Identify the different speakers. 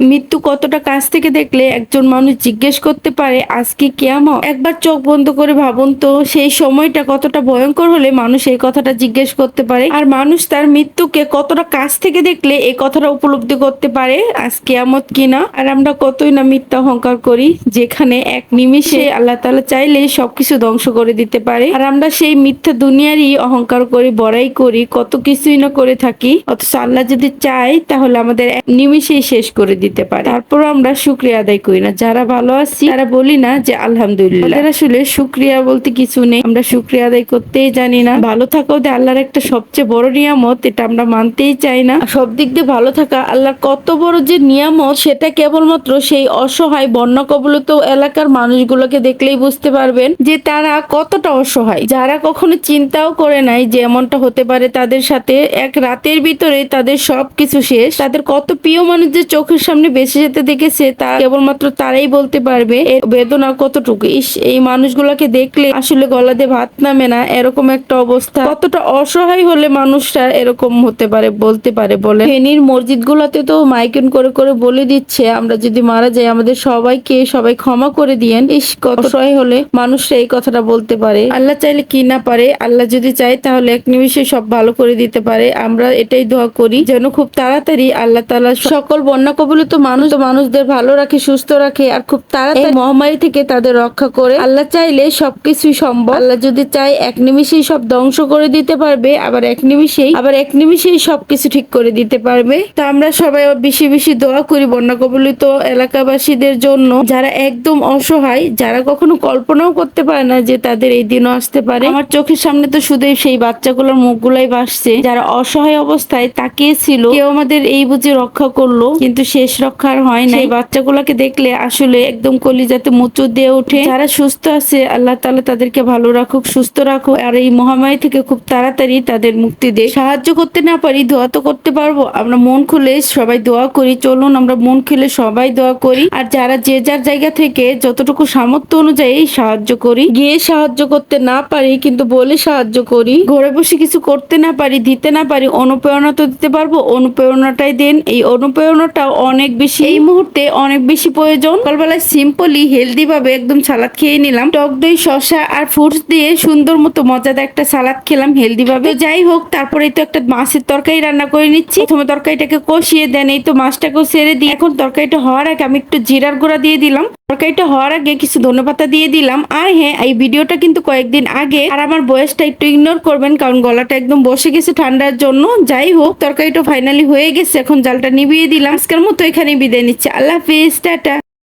Speaker 1: মৃত্যু কতটা কাছ থেকে দেখলে একজন মানুষ জিজ্ঞেস করতে পারে, আজকে কেয়ামত? একবার চোখ বন্ধ করে ভাবুন তো, সেই সময়টা কতটা ভয়ঙ্কর হলে মানুষ এই কথাটা জিজ্ঞেস করতে পারে? আর মানুষ তার মৃত্যুকে কতটা কাছ থেকে দেখলে এই কথাটা উপলব্ধি করতে পারে? আজ কেয়ামত কিনা? আর আমরা কতই না মিথ্যা অহংকার করি, যেখানে এক নিমিষে আল্লাহ তাআলা চাইলে সবকিছু ধ্বংস করে দিতে পারে। আর আমরা সেই মিথ্যা দুনিয়ারই অহংকার করি, বড়াই করি, কত কিছুই না করে থাকি। অথচ আল্লাহ যদি চায়, তাহলে আমাদের এক নিমিষেই শেষ করে দিতে পারে। তারপর আমরা শুক্রিয়া আদায় করি না। যারা ভালো আছি তারা বলি না যে আলহামদুলিল্লাহ। আসলে শুক্রিয়া বলতে কিছু নেই। আমরা শুক্রিয়া আদায় করতেই জানি না। ভালো থাকা ওদের আল্লাহর একটা সবচেয়ে বড় নিয়ামত এটা আমরা মানতেই চাই না। সব দিক দিয়ে ভালো থাকা আল্লাহর কত বড় যে নিয়ামত সেটা কেবলমাত্র সেই অসহায় বন্যা কবলিত এলাকার মানুষগুলোকে দেখলেই বুঝতে পারবেন যে তারা কতটা অসহায়। যারা কখনো চিন্তাও করে নাই যে এমনটা হতে পারে তাদের সাথে। এক রাতের ভিতরে তাদের সবকিছু শেষ। তাদের কত প্রিয় মানুষ যে চোখের সামনে বেঁচে যেতে দেখেছে, তা কেবলমাত্র তারাই বলতে পারবে। বেদনা কতটুকু? ইস, এই মানুষগুলোকে দেখলে আসলে গলাতে ভাত নামে না, এরকম একটা অবস্থা। কতটা অসহায় হলে মানুষরা এরকম হতে পারে, বলতে পারে বলে। ফেনীর মসজিদ গুলাতে তো মাইকিন করে করে বলে দিচ্ছে, আমরা যদি মারা যাই, আমাদের সবাইকে সবাই ক্ষমা করে দিয়েন। ইস, কত অসহায় হলে মানুষরা এই কথাটা বলতে পারে। আল্লাহ চাইলে কি না পারে, আল্লাহ যদি চায় তাহলে এক নিমিষে সব ভালো করে দিতে পারে। আমরা এটাই দোয়া করি, যেন খুব তাড়াতাড়ি আল্লাহ তালা সকল বন্যা কবলিত মানুষ মানুষদের ভালো রাখে, সুস্থ রাখে আর খুব তাড়াতাড়ি মহামারী থেকে তাদের রক্ষা করে আল্লাহ চাইলে সবকিছুই সম্ভব। আল্লাহ যদি চায় এক নিমিষেই সব ধ্বংস করে দিতে পারবে, আবার এক নিমিষেই, আবার এক নিমিষেই সবকিছু ঠিক করে দিতে পারবে। তো আমরা সবাই বেশি বেশি দোয়া করি বন্যা কবলিত এলাকাবাসীদের জন্য, যারা একদম অসহায়, যারা কখনো কল্পনাও করতে পারে না যে তাদের এই দিনও আসতে পারে। আমার চোখের সামনে তো শুধু সেই বাচ্চাগুলোর মুখগুলাই ভাসছে, যারা অসহায় অবস্থায় তাকিয়েছিল, কেউ আমাদের এই বুঝে রক্ষা করল, কিন্তু শেষ রক্ষা আর হয় না এই বাচ্চাগুলোকে দেখলে আসলে একদম কলিজাতে মুচু দিয়ে ওঠে। যারা সুস্থ আছে আল্লাহ তাআলা তাদেরকে ভালো রাখুক সুস্থ রাখুক। আর এই মহামারী থেকে খুব তাড়াতাড়ি তাদের মুক্তি দে। সাহায্য করতে না পারি দোয়া তো করতে পারব। আমরা মন খুলে সবাই দোয়া করি। চলুন আমরা মন খুলে সবাই দোয়া করি। আর যারা যে যার জায়গা থেকে যতটুকু সামর্থ্য অনুযায়ী সাহায্য করি গিয়ে সাহায্য করতে না পারি কিন্তু বলে সাহায্য করি ঘরে বসে কিছু করতে না পারি দিতে না পারি অনুপ্রেরণা তো দিতে পারব। অনুপ্রেরণাটাই দেন। এই অনুপ্রেরণাটা অনেক বেশি। এই মুহূর্তে অনেক বেশি প্রয়োজন। সকালবেলা সিম্পলি হেলদি ভাবে একদম সালাদ খেয়ে নিলাম। টক দই, শসা আর ফ্রুটস দিয়ে সুন্দর মতো মজাদার একটা সালাদ খেলাম হেলদি ভাবে যাই হোক তারপরে তো একটা মাছের তরকারি রান্না করে নিচ্ছি। প্রথমে তরকারিটাকে কষিয়ে দেন এই তো মাছটাকেও সেরে দিই। এখন তরকারিটা হওয়ার আগে আমি একটু জিরার গুঁড়া দিয়ে দিলাম। তরকারিটা হওয়ার আগে কিছু ধনেপাতা দিয়ে দিলাম। আর হ্যাঁ এই ভিডিওটা কিন্তু কয়েকদিন আগে। আর আমার বয়সটা একটু ইগনোর করবেন, কারণ গলাটা একদম বসে গেছে ঠান্ডার জন্য। যাই হোক, তরকারিটা ফাইনালি হয়ে গেছে, এখন জালটা নিভিয়ে দিলাম। আজকের মতো এখানে বিদায় নিচ্ছে। আল্লাহ হাফিজ, টাটা।